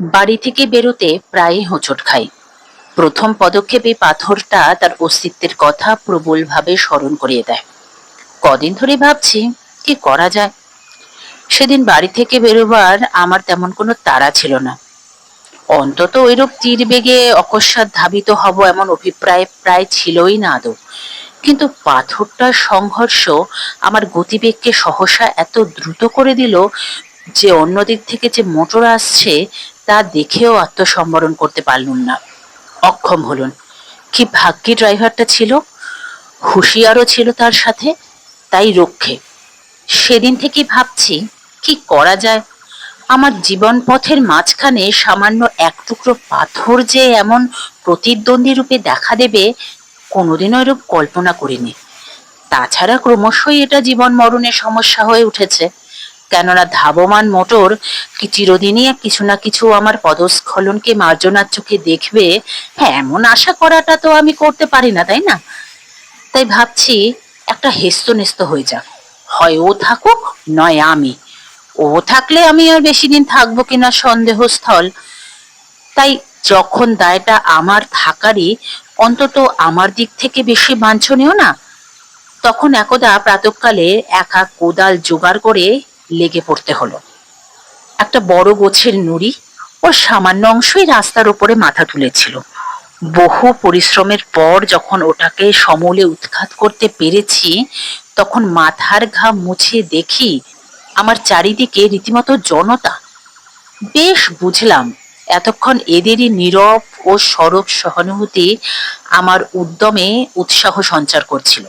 বাড়ি থেকে বেরোতে প্রায়ই হোঁচট খাই প্রথম পদক্ষেপে পাথরটা তার অস্তিত্বের কথা প্রবলভাবে স্মরণ করিয়ে দেয়। কদিন ধরে ভাবছি, কি করা যায়? সেদিন বাড়ি থেকে বেরোবার আমার তেমন কোনো তাড়া ছিল না। অন্তত ওইরূপ তীর বেগে অকস্মাৎ ধাবিত হব এমন অভিপ্রায় প্রায় ছিলই না আদৌ। কিন্তু পাথরটার সংঘর্ষ আমার গতিবেগকে সহসা এত দ্রুত করে দিল যে অন্য দিক থেকে যে মোটর আসছে তা দেখেও আত্মসম্বরণ করতে পারলুম না। অক্ষম হলুন। কি ভাগ্যি ড্রাইভারটা ছিল? হুঁশিয়ারও ছিল তার সাথে, তাই রক্ষে। সেদিন থেকে ভাবছি, কি করা যায়? আমার জীবন পথের মাঝখানে সামান্য এক টুকরো পাথর যে এমন প্রতিদ্বন্দ্বী রূপে দেখা দেবে কোনোদিনও এরূপ কল্পনা করিনি। তাছাড়া ক্রমশই এটা জীবন মরণের সমস্যা হয়ে উঠেছে। কেননা ধাবমান মোটর চিরদিনই কিছু না কিছু আমার পদস্খলনকে মার্জনার চোখে দেখবে হ্যাঁ এমন আশা করাটা তো আমি করতে পারি না, তাই না? তাই ভাবছি একটা হেস্ত নেস্ত হয়ে যাক। হয় ও থাকুক, নয় আমি। ও থাকলে আমি আর বেশি দিন থাকব কিনা সন্দেহস্থল। তাই যখন দায়টা আমার থাকারই অন্তত আমার দিক থেকে বেশি বাঞ্ছনীয় না, তখন একদা প্রাতকালে একা কোদাল জোগাড় করে লেগে পড়তে হলো। একটা বড় গোছের নুড়ি ওর সামান্য অংশই রাস্তার উপরে মাথা তুলেছিল। বহু পরিশ্রমের পর যখন ওটাকে সমূলে উৎখাত করতে পেরেছি, তখন মাথার ঘাম মুছে দেখি আমার চারিদিকে রীতিমতো জনতা। বেশ বুঝলাম, এতক্ষণ এদেরই নীরব ও সরব সহানুভূতি আমার উদ্যমে উৎসাহ সঞ্চার করছিল।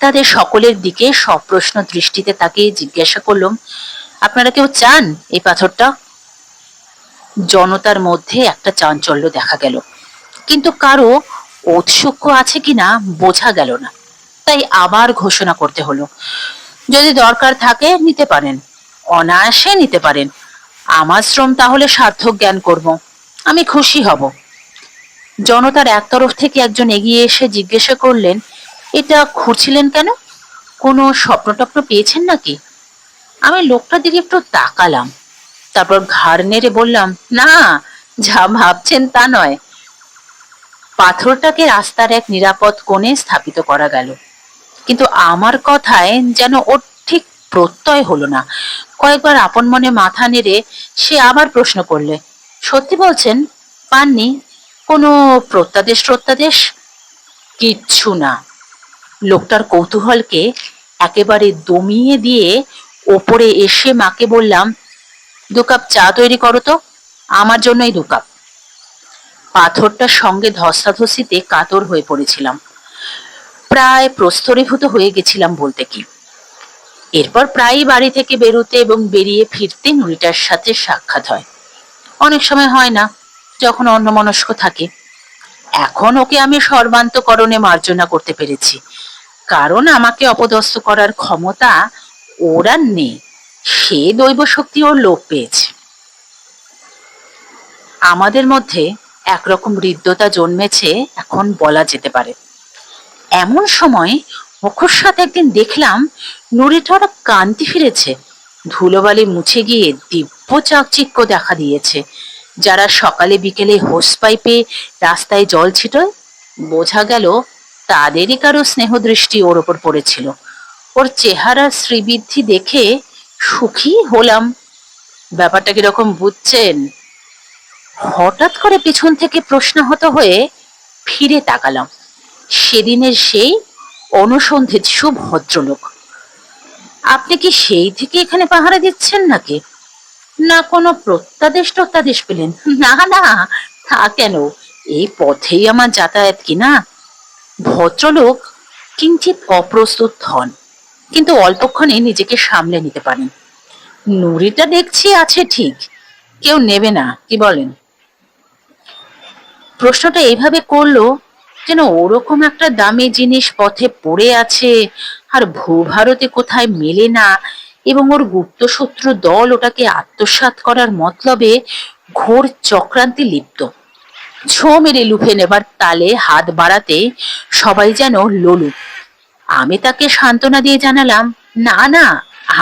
তাদের সকলের দিকে সপ্রশ্ন দৃষ্টিতে তাকে জিজ্ঞাসা করলাম আপনারা কেউ চান এই পাথরটা? জনতার মধ্যে একটা চাঞ্চল্য দেখা গেল। কিন্তু কারও ঔৎসুক্য আছে কিনা বোঝা গেল না। তাই আবার ঘোষণা করতে হলো, যদি দরকার থাকে নিতে পারেন, অনায়াসে নিতে পারেন। আমার শ্রম তাহলে সার্থক জ্ঞান করব, আমি খুশি হব। জনতার এক তরফ থেকে একজন এগিয়ে এসে জিজ্ঞাসা করলেন এটা খুঁড়ছিলেন কেন? কোনো স্বপ্ন টপ্ন পেয়েছেন নাকি? আমি লোকটার দিকে একটু তাকালাম। তারপর ঘাড় নেড়ে বললাম, না, যা ভাবছেন তা নয়। পাথরটাকে রাস্তার এক নিরাপদ কোণে স্থাপিত করা গেল। কিন্তু আমার কথায় যেন ওর ঠিক প্রত্যয় হলো না। কয়েকবার আপন মনে মাথা নেড়ে সে আবার প্রশ্ন করলে, সত্যি বলছেন, পাননি? কোনো প্রত্যাদেশ প্রত্যাদেশ কিচ্ছু না। লোকটার কৌতূহলকে একেবারে দমিয়ে দিয়ে ওপরে এসে মাকে বললাম, দু কাপ চা তৈরি করো তো, আমার জন্যই দু কাপ। পাথরটার সঙ্গে ধস্তাধস্তিতে কাতর হয়ে পড়েছিলাম। প্রায় প্রস্তরীভূত হয়ে গেছিলাম বলতে কি। এরপর প্রায়ই বাড়ি থেকে বেরোতে এবং বেরিয়ে ফিরতে নুরিটার সাথে সাক্ষাৎ হয়। অনেক সময় হয় না, যখন অন্যমনস্ক থাকে। এখন ওকে আমি সর্বান্তকরণে মার্জনা করতে পেরেছি। কারণ আমাকে অপদস্থ করার ক্ষমতা ওর আর নেই। সে দৈব শক্তি ওর লোপ পেয়েছে। আমাদের মধ্যে একরকম হৃদ্যতা জন্মেছে এখন বলা যেতে পারে। এমন সময় অকস্মাৎ একদিন দেখলাম নুরিটার কান্তি ফিরেছে। ধুলোবালি মুছে গিয়ে দিব্য চাকচিক্য দেখা দিয়েছে। যারা সকালে বিকেলে হোস পাইপে রাস্তায় জল ছিটোয়, বোঝা গেল তাদেরই কারও স্নেহ দৃষ্টি ওর ওপর পড়েছিল। ওর চেহারার শ্রীবৃদ্ধি দেখে সুখী হলাম। ব্যাপারটা কীরকম বুঝছেন? হঠাৎ করে পিছন থেকে প্রশ্নহত হয়ে ফিরে তাকালাম। সেদিনের সেই অনুসন্ধিৎসু ভদ্রলোক। আপনি কি সেই থেকে এখানে পাহারা দিচ্ছেন নাকি? না, কোনো প্রত্যাদেশ টত্যাদেশ পেলেন। না না, তা কেন? এই পথেই আমার যাতায়াত কি না? ভদ্রলোক কিঞ্চিত অপ্রস্তুত হন, কিন্তু অল্পক্ষণে নিজেকে সামলে নিতে পারেন। নুরিটা দেখছি আছে ঠিক, কেউ নেবে না, কি বলেন? প্রশ্নটা এইভাবে করল যেন ওরকম একটা দামি জিনিস পথে পড়ে আছে, আর ভূভারতে কোথায় মেলে না, এবং ওর গুপ্তশত্রু দল ওটাকে আত্মসাৎ করার মতলবে ঘোর চক্রান্তি লিপ্ত। ছো মেরে লুফে নেবার তালে হাত বাড়াতে সবাই যেন লোলুপ আমি তাকে সান্ত্বনা দিয়ে জানালাম, না না,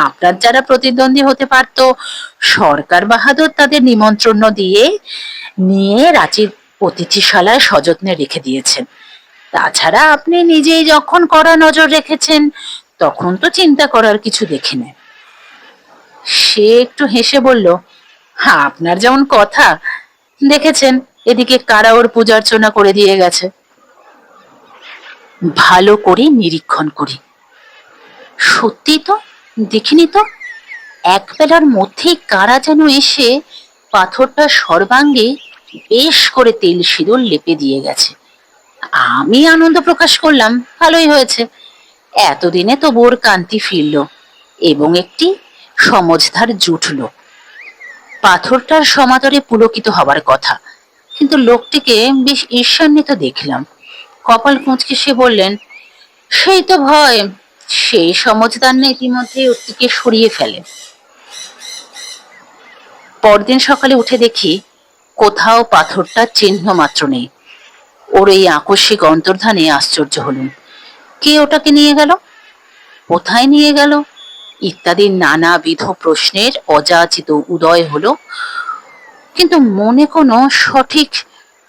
আপনার যারা প্রতিদ্বন্দ্বী হতে পারত, সরকার বাহাদুর তাদের নিমন্ত্রণ দিয়ে নিয়ে রাঁচির অতিথিশালায় সযত্নে রেখে দিয়েছেন। তাছাড়া আপনি নিজেই যখন কড়া নজর রেখেছেন, তখন তো চিন্তা করার কিছু দেখি না সে একটু হেসে বলল হ্যাঁ আপনার যেমন কথা, দেখেছেন এদিকে কারা ওর পূজার্চনা করে দিয়ে গেছে? ভালো করে নিরীক্ষণ করি। সত্যি তো? দেখিনি তো? এক বেলার মধ্যেই কারা যেন এসে পাথরটা সর্বাঙ্গে বেশ করে তেল সিঁদুর লেপে দিয়ে গেছে। আমি আনন্দ প্রকাশ করলাম, ভালোই হয়েছে। এতদিনে তো বোর কান্তি ফিরল এবং একটি সমঝদার জুটল। পাথরটার সমাদরে পুলকিত হবার কথা। কিন্তু লোকটিকে বেশ ঈর্ষান্বিত দেখলাম। কপাল কুঁচকে সে বললেন, সেই তো ভয়, সেই সমঝদার না ইতিমধ্যে ওর থেকে সরিয়ে ফেলে। পরদিন সকালে উঠে দেখি কোথাও পাথরটার চিহ্ন মাত্র নেই। ওর এই আকস্মিক অন্তর্ধানে আশ্চর্য হলুম। কে ওটাকে নিয়ে গেল? কোথায় নিয়ে গেল? ইত্যাদি নানাবিধ প্রশ্নের অযাচিত উদয় হলো কিন্তু মনে কোনো সঠিক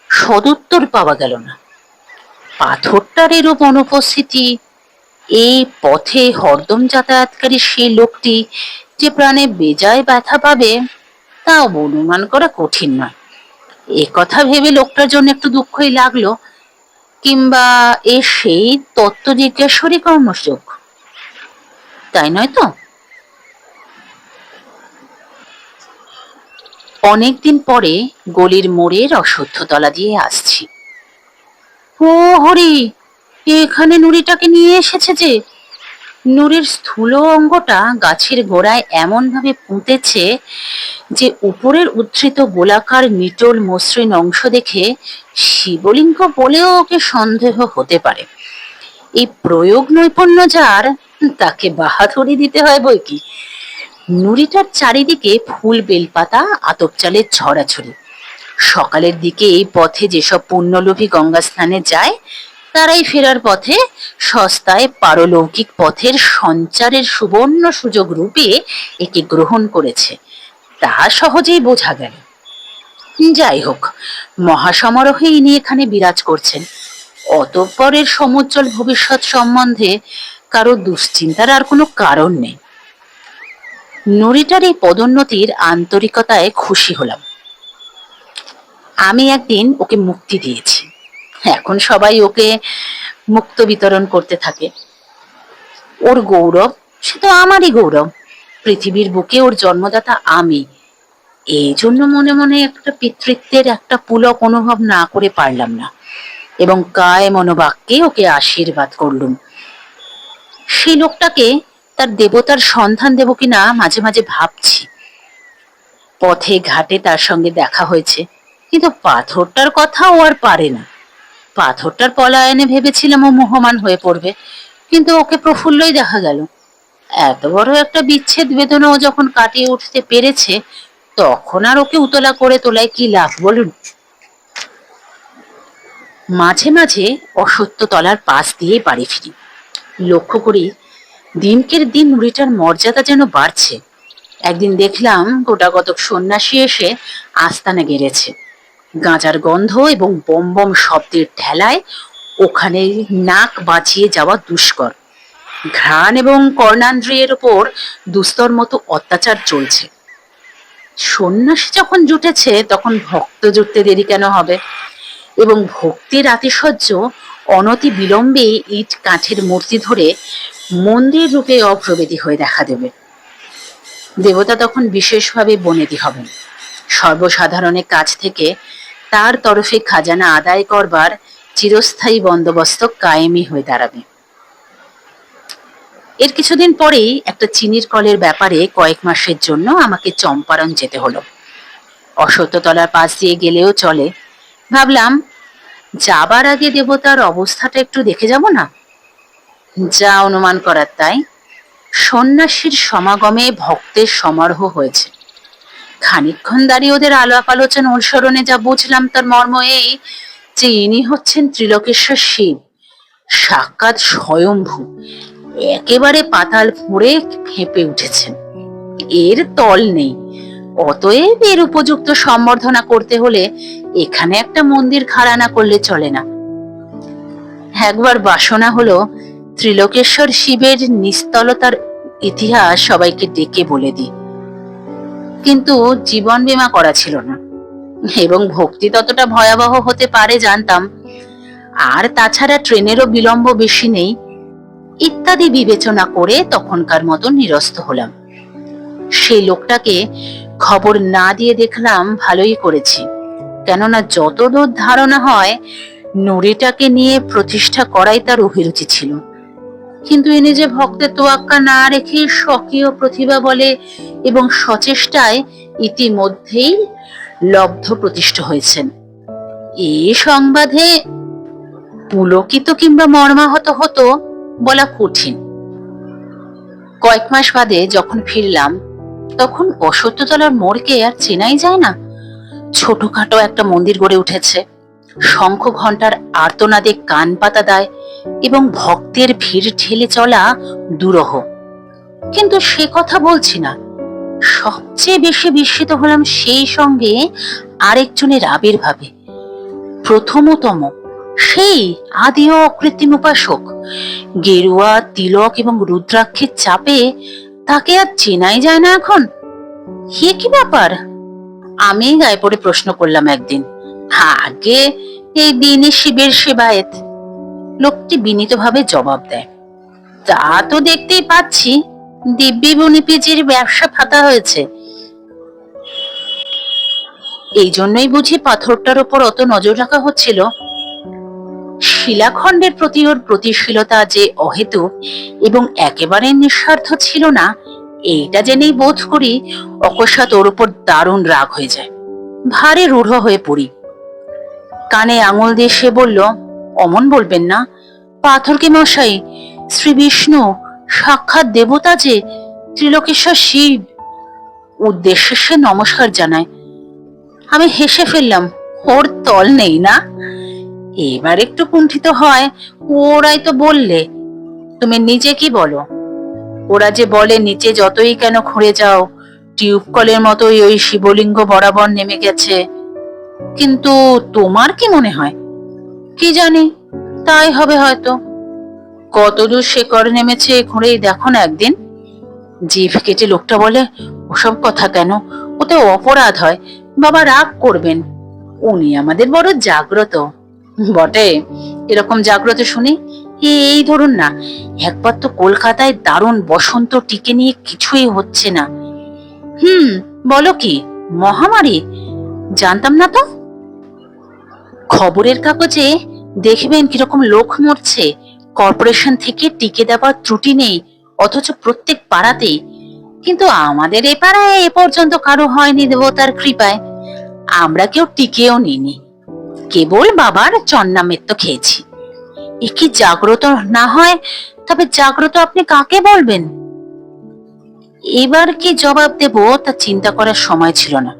সদুত্তর পাওয়া গেল না। পাথরটার এরূপ অনুপস্থিতি, এই পথে হরদম যাতায়াতকারী সেই লোকটি যে প্রাণে বেজায় ব্যথা পাবে তা অনুমান করা কঠিন নয়। এ কথা ভেবে লোকটার জন্য একটু দুঃখই লাগল, কিংবা এ সেই তত্ত্ব জিজ্ঞাসরই কর্মযোগ তাই নয় তো? অনেকদিন পরে গলির মোড়ের অশ্বত্থতলা দিয়ে আসছি। ও হরি, এখানে নুড়িটাকে নিয়ে এসেছে যে। নুড়ির স্থূল অঙ্গটা গাছের গোড়ায় এমন ভাবে পুঁতেছে যে উপরের উদ্ধৃত গোলাকার নিটোল মসৃণ অংশ দেখে শিবলিঙ্গ বলেও ওকে সন্দেহ হতে পারে। এই প্রয়োগ নৈপুণ্য যার, তাকে বাহাদুরি দিতে হয় বই কি? নুড়িটার চারিদিকে ফুল বেলপাতা, আতপ চালের ছড়াছড়ি সকালের দিকে এই পথে যেসব পুণ্যলোভী গঙ্গা স্নানে যায়, তারাই ফেরার পথে সস্তায় পারলৌকিক পথের সঞ্চারের সুবর্ণ সুযোগ রূপে একে গ্রহণ করেছে। তা সহজেই বোঝা গেল। যাই হোক, মহাসমারোহে ইনি এখানে বিরাজ করছেন। অতঃপরের সমুজ্জ্বল ভবিষ্যৎ সম্বন্ধে কারও দুশ্চিন্তার আর কোনো কারণ নেই। নুরিটার এই পদোন্নতির আন্তরিকতায় খুশি হলাম। আমি একদিন ওকে মুক্তি দিয়েছি। এখন সবাই ওকে মুক্ত বিতরণ করতে থাকে। ওর গৌরব, সে তো আমারই গৌরব। পৃথিবীর বুকে ওর জন্মদাতা আমি। এই জন্য মনে মনে একটা পিতৃত্বের একটা পুলক অনুভব না করে পারলাম না। এবং কায় মনোবাক্যে ওকে আশীর্বাদ করলুম। সেই লোকটাকে তার দেবতার সন্ধান দেব কিনা মাঝে মাঝে ভাবছি। পথে ঘাটে তার সঙ্গে দেখা হয়েছে, কিন্তু পাথরটার কথা ও আর পারে না। পাথরটার পলায়নে ভেবেছিলাম ও মোহমান হয়ে পড়বে, কিন্তু ওকে প্রফুল্লই দেখা গেল। এত বড় একটা বিচ্ছেদ বেদনা ও যখন কাটিয়ে উঠতে পেরেছে, তখন আর ওকে উতলা করে তোলায় কি লাভ বলুন? মাঝে মাঝে অসত্য তলার পাশ দিয়ে বাড়ি ফিরি। লক্ষ্য করি দিনকের দিন নুড়িটার মর্যাদা যেন বাড়ছে। একদিন দেখলাম গোটাগতক সন্ন্যাসী এসে আস্তানা গেড়েছে। গাঁজার গন্ধ এবং বম শব্দের ঠেলায় ওখানে নাক বাঁচিয়ে যাওয়া দুষ্কর। ঘ্রাণ এবং কর্ণান্দ্রিয়ের ওপর দুস্তর মতো অত্যাচার চলছে। সন্ন্যাসী যখন জুটেছে, তখন ভক্ত জুটতে দেরি কেন হবে? এবং ভক্তির আতিশয্য অনতি বিলম্বে ইট কাঠের মূর্তি ধরে মন্দির রূপে অপ্রবেদী হয়ে দেখা দেবে। দেবতা তখন বিশেষভাবে বনেদি হবেন। সর্বসাধারণের কাছ থেকে তার তরফে খাজানা আদায় করবার চিরস্থায়ী বন্দোবস্ত কায়েমি হয়ে দাঁড়াবে। এর কিছুদিন পরেই একটা চিনির কলের ব্যাপারে কয়েক মাসের জন্য আমাকে চম্পারণ যেতে হলো। অসত্যতলার পাশ দিয়ে গেলেও চলে। ভাবলাম, যাবার আগে দেবতার অবস্থাটা একটু দেখে যাব না? যা অনুমান করার তাই। সন্ন্যাসীর সমাগমে ভক্তের সমারোহ হয়েছে। খানিকক্ষণ দাঁড়িয়ে ওদের আলাপ আলোচনা অনুসরণে যা বুঝলাম তার মর্ম এই যে ইনি হচ্ছেন ত্রিলোকেশ্বর শিব। সাক্ষাৎ স্বয়ম্ভু। একেবারে পাতাল ফুঁড়ে ফেঁপে উঠেছেন। এর তল নেই। অতএব এর উপযুক্ত সম্বর্ধনা করতে হলে এখানে একটা মন্দির খাড়া না করলে চলে না। একবার বাসনা হলো ত্রিলোকেশ্বর শিবের নিস্তলতার ইতিহাস সবাইকে ডেকে বলে দিই। কিন্তু জীবন বীমা করা ছিল না। এবং ভক্তি ততটা ভয়াবহ হতে পারে জানতাম। আর তাছাড়া ট্রেনেরও বিলম্ব বেশি নেই। ইত্যাদি বিবেচনা করে তখনকার মতো নিরস্ত হলাম। সেই লোকটাকে খবর না দিয়ে দেখলাম ভালোই করেছি। কেননা যতদূর ধারণা হয়, নুরিটাকে নিয়ে প্রতিষ্ঠা করাই তার অভিরুচি ছিল। কিন্তু ইনি যে ভক্তের তোয়াক্কা না রেখে স্বকীয় প্রতিভা বলে এবং সচেষ্টায় ইতিমধ্যেই লব্ধ প্রতিষ্ঠ হয়েছেন। এই সংবাদে পুলকিত কিংবা মর্মাহত হতো বলা কঠিন। কয়েক মাস বাদে যখন ফিরলাম, তখন অসত্যতলার মোড়কে আর চেনাই যায় না। ছোটখাটো একটা মন্দির গড়ে উঠেছে। শঙ্খ ঘণ্টার আর্তনাদে কান পাতা দেয় এবং ভক্তের ভিড় ঠেলে চলা দুরহ। কিন্তু সে কথা বলছি না। সবচেয়ে বেশি বিস্মিত হলাম সেই সঙ্গে আরেকজনের আবির্ভাবে। প্রথমতম সেই আদি ও অকৃত্রিম উপাসক। গেরুয়া, তিলক এবং রুদ্রাক্ষের চাপে তাকে আর চেনাই যায় না এখন। হে কি ব্যাপার? আমি গায়ে পড়ে প্রশ্ন করলাম একদিন। আগে এই দিনে শিবের সেবায়েত। লোকটি বিনীতভাবে জবাব দেয়। তা তো দেখতেই পাচ্ছি, দিব্যি বনিপিজির ব্যবসা ফাতা হয়েছে। এই জন্যই বুঝি পাথরটার ওপর অত নজর রাখা হচ্ছিল। শিলাখণ্ডের প্রতি ওর প্রতিশীলতা যে অহেতু এবং একেবারে নিঃস্বার্থ ছিল না, এইটা জেনেই বোধ করি অকস্মাৎ ওর উপর দারুণ রাগ হয়ে যায়। ভারে রূঢ় হয়ে পড়ি। কানে আঙুল দিয়ে সে বলল, অমন বলবেন না। পাথরকে মশাই, শ্রী বিষ্ণু, সাক্ষাৎ দেবতা যে ত্রিলোকেশ্বর শিব। উদ্দেশ্যে সে নমস্কার জানায়। আমি হেসে ফেললাম, ওর তল নেই না? এবার একটু কুণ্ঠিত হয়, ওরাই তো বললে। তুমি নিজে কি বলো? ওরা যে বলে, নিচে যতই কেন খুঁড়ে যাও টিউব কলের মতোই ওই শিবলিঙ্গ বরাবর নেমে গেছে। কিন্তু তোমার কি মনে হয়? কি জানি, তাই হবে হয়তো। কতদূর শেকড় নেমেছে খুঁড়েই দেখো না একদিন। জিভ কেটে লোকটা বলে, ওসব কথা কেন? ওতে অপরাধ হয়। বাবা রাগ করবেন। উনি আমাদের বড় জাগ্রত। বটে, এরকম জাগ্রত শুনি? এই ধরুন না, একবার তো কলকাতায় দারুণ বসন্ত টিকে নিয়ে কিছুই হচ্ছে না। হুম, বলো কি, মহামারী? জানতাম না তো? খবরের কাগজে দেখবেন কীরকম লোক মরছে। কর্পোরেশন থেকে টিকে দেওয়ার ত্রুটি নেই, অথচ প্রত্যেক পাড়াতেই। কিন্তু আমাদের এ পাড়ায় এ পর্যন্ত কারও হয়নি দেবতার কৃপায়। আমরা কেউ টিকেও নিনি কেবল বাবার চন্নামেত্ত খেয়েছি। এ কি জাগ্রত না হয়? তবে জাগ্রত আপনি কাকে বলবেন? এবার কি জবাব দেব তা চিন্তা করার সময় ছিল না।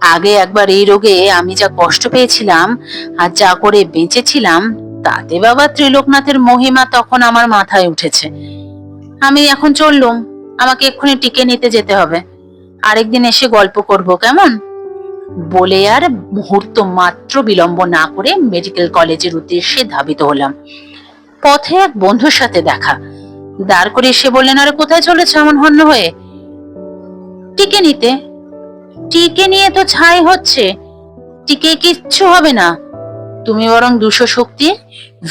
আগে একবার এই রোগে আমি যা কষ্ট পেয়েছিলাম আর যা করে বেঁচেছিলাম, তাতে বাবা ত্রিলোকনাথের মহিমা তখন আমার মাথায় উঠেছে। আমি এখন চললুম, আমাকে এক্ষুনি টিকে নিতে যেতে হবে। আরেকদিন এসে গল্প করব, কেমন? বলে আর মুহূর্ত মাত্র বিলম্ব না করে মেডিকেল কলেজের উদ্দেশ্যে ধাবিত হলাম। পথে এক বন্ধুর সাথে দেখা। দাঁড় করে এসে বললেন, আরে, কোথায় চলেছে এমন হন্য হয়ে? টিকে নিতে। টিকে নিয়ে তো ছাই হচ্ছে। টিকে কিচ্ছু হবে না। তুমি বরং দুশো শক্তির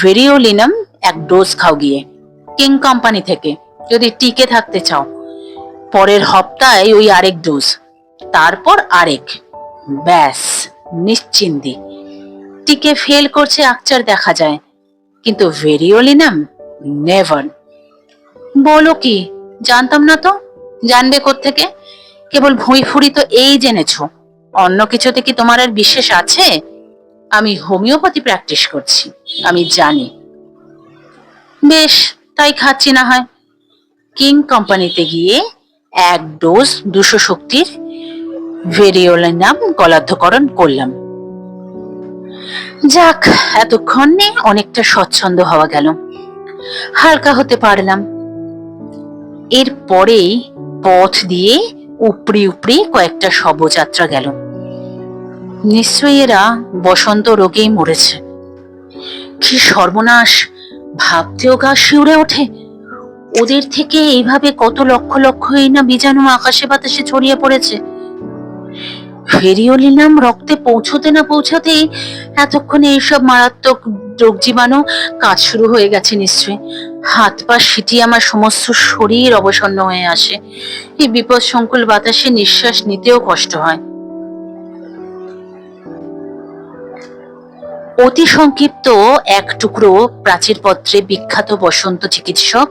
ভেরিওলিনাম, এক ডোজ খাও গিয়ে, কিং কোম্পানি থেকে, যদি টিকে থাকতে চাও। পরের হপ্তায় ওই আরেক ডোজ, তারপর আরেক। ব্যাস নিশ্চিন্দি টিকে ফেল করছে আকচার দেখা যায়, কিন্তু ভেরিওলিনাম, নেভার। বলো কি, জানতাম না তো? জানবে থেকে কেবল ভুঁই ফুরি তো এই জেনেছো। অন্য কিছুতে কি তোমার আর বিশ্বাস আছে? আমি হোমিওপ্যাথি প্র্যাকটিস করছি, আমি জানি। বেশ, তাই খাচ্ছি না হয়। কিং কোম্পানিতে গিয়ে এক ডোজ দুশো শক্তির ভেরিওলিনাম গলাধ্যকরণ করলাম। যাক, এতক্ষণে অনেকটা স্বচ্ছন্দ হওয়া গেল। হালকা হতে পারলাম। এর পরেই পথ দিয়ে উপড়ি উপরি কয়েকটা শবযাত্রা গেল। নিশ্চয়ই এরা বসন্ত রোগেই মরেছে। কি সর্বনাশ! ভাবতেও গা শিউরে ওঠে। ওদের থেকে এইভাবে কত লক্ষ লক্ষই না বীজাণু আকাশে বাতাসে ছড়িয়ে পড়েছে। ফেরিও নিলাম রক্তে পৌঁছতে না পৌঁছাতেই এতক্ষণে এইসব মারাত্মক রোগ জীবাণু কাজ শুরু হয়ে গেছে নিশ্চয়ই। হাত পা সিটিয়ে আমার সমস্ত শরীর অবসন্ন হয়ে আসে। এই বিপদ সংকুল বাতাসে নিঃশ্বাস নিতেও কষ্ট হয়। অতি সংক্ষিপ্ত এক টুকরো প্রাচীর পত্রে বিখ্যাত বসন্ত চিকিৎসক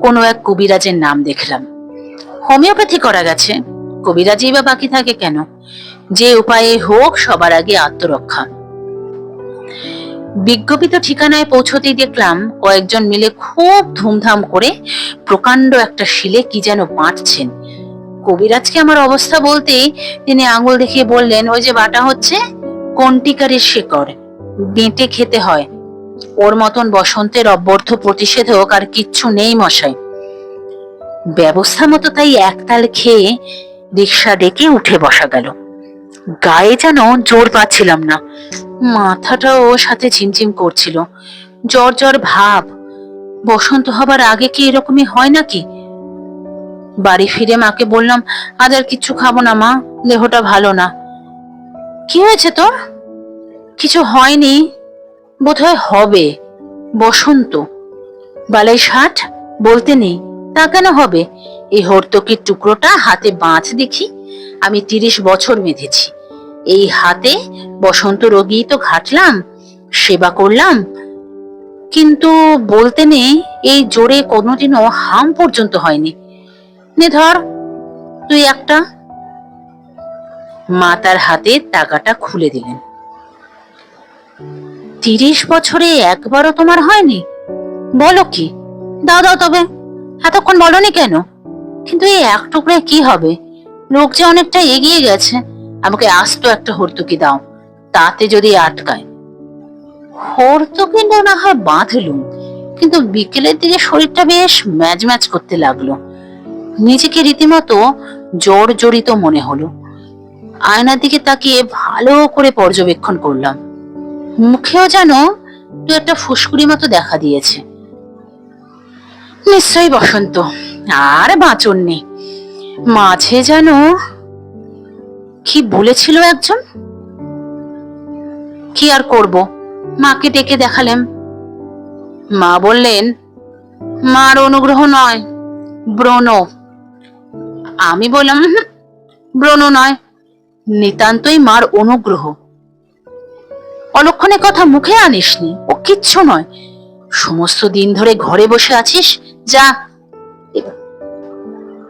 কোনো এক কবিরাজের নাম দেখলাম। হোমিওপ্যাথি করা গেছে। কবিরাজই বা বাকি থাকে কেন? যে উপায়ে হোক সবার আগে আত্মরক্ষা। বিজ্ঞপিত ঠিকানায় পৌঁছতেই দেখলাম কয়েকজন মিলে খুব ধুমধাম করে প্রকাণ্ড একটা শিলে কি যেন বাঁটছেন। কবিরাজকে আমার অবস্থা বলতেই তিনি আঙুল দেখিয়ে বললেন, ওই যে বাটা হচ্ছে কন্টিকারের শেকড়, বেঁটে খেতে হয়। ওর মতন বসন্তের অব্যর্থ প্রতিষেধক আর কিচ্ছু নেই মশাই। ব্যবস্থা মতো তাই একতাল খেয়ে রিক্সা ডেকে উঠে বসা গেল। গায়ে যেন জোর পাচ্ছিলাম না। মাথাটাও সাথে ঝিমঝিম করছিল। জ্বর জ্বর ভাব। বসন্ত হবার আগে কি এরকমই হয় নাকি? বাড়ি ফিরে মাকে বললাম, আজ আর কিচ্ছু খাব না মা, দেহটা ভালো না। কি হয়েছে তোর? কিছু হয়নি। বোধহয় হবে। বসন্ত। বালাই ষাট? বলতে নেই। তা কেন হবে? এই হর্তকির টুকরোটা হাতে বাঁচ দেখি। আমি তিরিশ বছর বেঁধেছি। এই হাতে বসন্ত রোগী তো ঘাটলাম, সেবা করলাম। কিন্তু বলতে নেই, এই জোরে কোনোদিনও হাম পর্যন্ত হয়নি। নে ধর, তুই একটা। মা তার হাতে টাকাটা খুলে দিলেন। তিরিশ বছরে একবারও তোমার হয়নি? বলো কি? দাও দাও তবে। এতক্ষণ বলনি কেন? কিন্তু এই এক টুকরায় কি হবে? লোক যে অনেকটা এগিয়ে গেছে, আমাকে আস্ত একটা হর্তুকি দাও, তাতে যদি আটকায়। হর্তুকিটা না হয় বাঁধলুম, কিন্তু বিকেলের দিকে শরীরটা বেশ ম্যাজ ম্যাজ করতে লাগল। নিজেকে রীতিমতো জ্বর জড়িত মনে হলো। আয়নার দিকে তাকিয়ে ভালো করে পর্যবেক্ষণ করলাম। মুখেও যেন দু একটা ফুসকুড়ি মতো দেখা দিয়েছে। নিশ্চয়ই বসন্ত, আর বাঁচন নেই মাঝে যেন কি বলেছিল একজন? কি আর করব? মাকে ডেকে দেখালেম মা বললেন, মার অনুগ্রহ নয়, ব্রণ। আমি বললাম ব্রণ নয়, নিতান্তই মার অনুগ্রহ। অলক্ষণে কথা মুখে আনিসনি, ও কিচ্ছু নয়। সমস্ত দিন ধরে ঘরে বসে আছিস, যা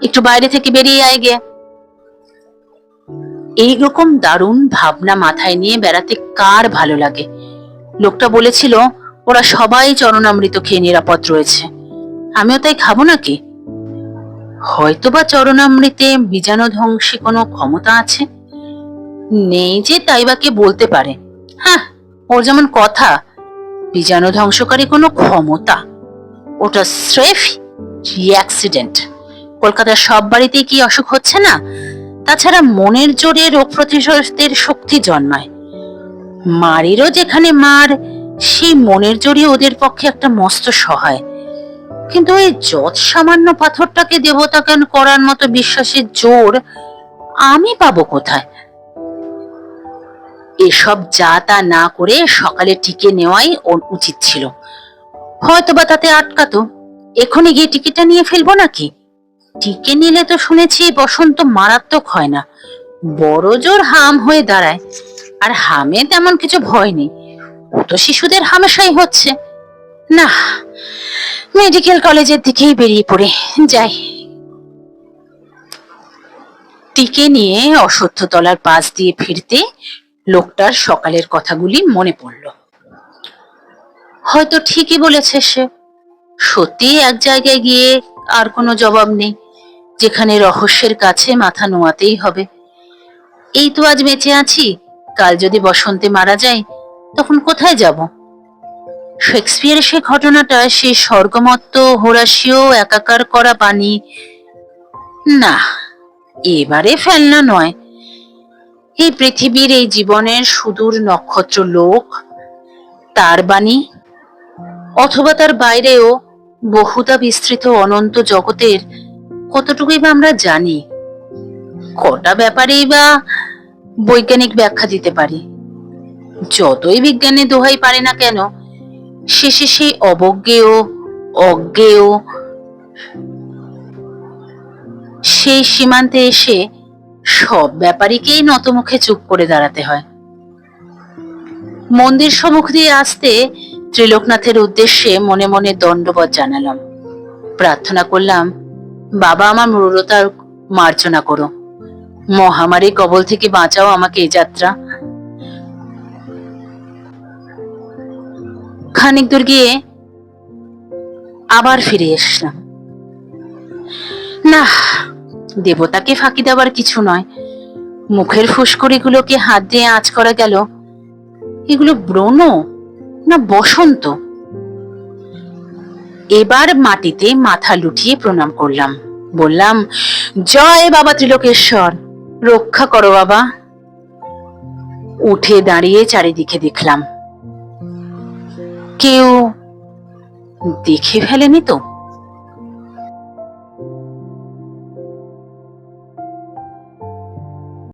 একটু বাইরে থেকে বেরিয়ে আয় গে। এইরকম দারুণ ভাবনা মাথায় নিয়ে বেড়াতে কার ভালো লাগে? লোকটা বলেছিল, ওরা সবাই চরণামৃত খেয়ে নিরাপদ রয়েছে। আমিও তাই খাব নাকি? হয়তোবা চরণামৃতে বীজাণু ধ্বংসী কোনো ক্ষমতা আছে? নেই যে তাই বা কে বলতে পারে। হ্যাঁ ওর যেমন কথা বীজাণু ধ্বংসকারী কোনো ক্ষমতা। ওটা স্রেফ অ্যাক্সিডেন্ট কলকাতার সব বাড়িতেই কি অসুখ হচ্ছে না? তাছাড়া মনের জোরে রোগ প্রতিরোধের শক্তি জন্মায়। মারেরও যেখানে মার, সেই মনের জোরে ওদের পক্ষে একটা মস্ত সহায়। কিন্তু ওই যৎ সামান্য পাথরটাকে দেবতা জ্ঞান করার মতো বিশ্বাসের জোর আমি পাবো কোথায়? এসব যা তা না করে সকালে টিকে নেওয়াই ওর উচিত ছিল। হয়তোবা তাতে আটকাতো। এখনই গিয়ে টিকিটটা নিয়ে ফেলব নাকি? টিকে নিলে তো শুনেছি বসন্ত মারাত্মক হয় না। বড় জোর হাম হয়ে দাঁড়ায়। আর হামে তেমন কিছু ভয় নেই। তো শিশুদের হামেশাই হচ্ছে। না, মেডিকেল কলেজের দিকেই বেরিয়ে পড়ে। যাই। টিকে নিয়ে অশ্বত্থতলার পাশ দিয়ে ফিরতে লোকটার সকালের কথাগুলি মনে পড়ল। হয়তো ঠিকই বলেছে সে। সত্যি এক জায়গায় গিয়ে আর কোনো জবাব নেই। যেখানে রহস্যের কাছে মাথা নোয়াতেই হবে। এই তো আজ বেঁচে আছি। কাল যদি বসন্তে মারা যায় তখন কোথায় যাব? শেক্সপিয়ারের সে ঘটনাটা, সে স্বর্গমত্ত হোরাসীয় একাকার করা বাণী, না, এবারে ফেলনা নয়। এই পৃথিবীর এই জীবনের সুদূর নক্ষত্র লোক, তার বাণী, অথবা তার বাইরেও বহুদা বিস্তৃত অনন্ত জগতের কতটুকুই বা আমরা জানি? কটা ব্যাপারেই বা বৈজ্ঞানিক ব্যাখ্যা দিতে পারি? যতই বিজ্ঞানে দোহাই পারে না কেন, শেষে সেই অবজ্ঞেয়, অজ্ঞেয়, সেই সীমান্তে এসে সব ব্যাপারীকেই নতমুখে চুপ করে দাঁড়াতে হয়। মন্দির সম্মুখ দিয়ে আসতে ত্রিলোকনাথের উদ্দেশ্যে মনে মনে দণ্ডবত জানালাম। প্রার্থনা করলাম বাবা আমার মূরতার মার্জনা করো। মহামারী কবল থেকে বাঁচাও আমাকে এ যাত্রা। খানিক দূর গিয়ে আবার ফিরে এসলাম। না দেবতাকে ফাঁকি দেওয়ার কিছু নয়। মুখের ফুসকুড়িগুলোকে হাত দিয়ে আঁচ করা গেল। এগুলো ব্রণ না বসন্ত? এবার মাটিতে মাথা লুটিয়ে প্রণাম করলাম। বললাম, জয় বাবা ত্রিলোকেশ্বর, রক্ষা করো বাবা। উঠে দাঁড়িয়ে চারিদিকে দেখলাম। কেউ দেখে ফেলেনি তো?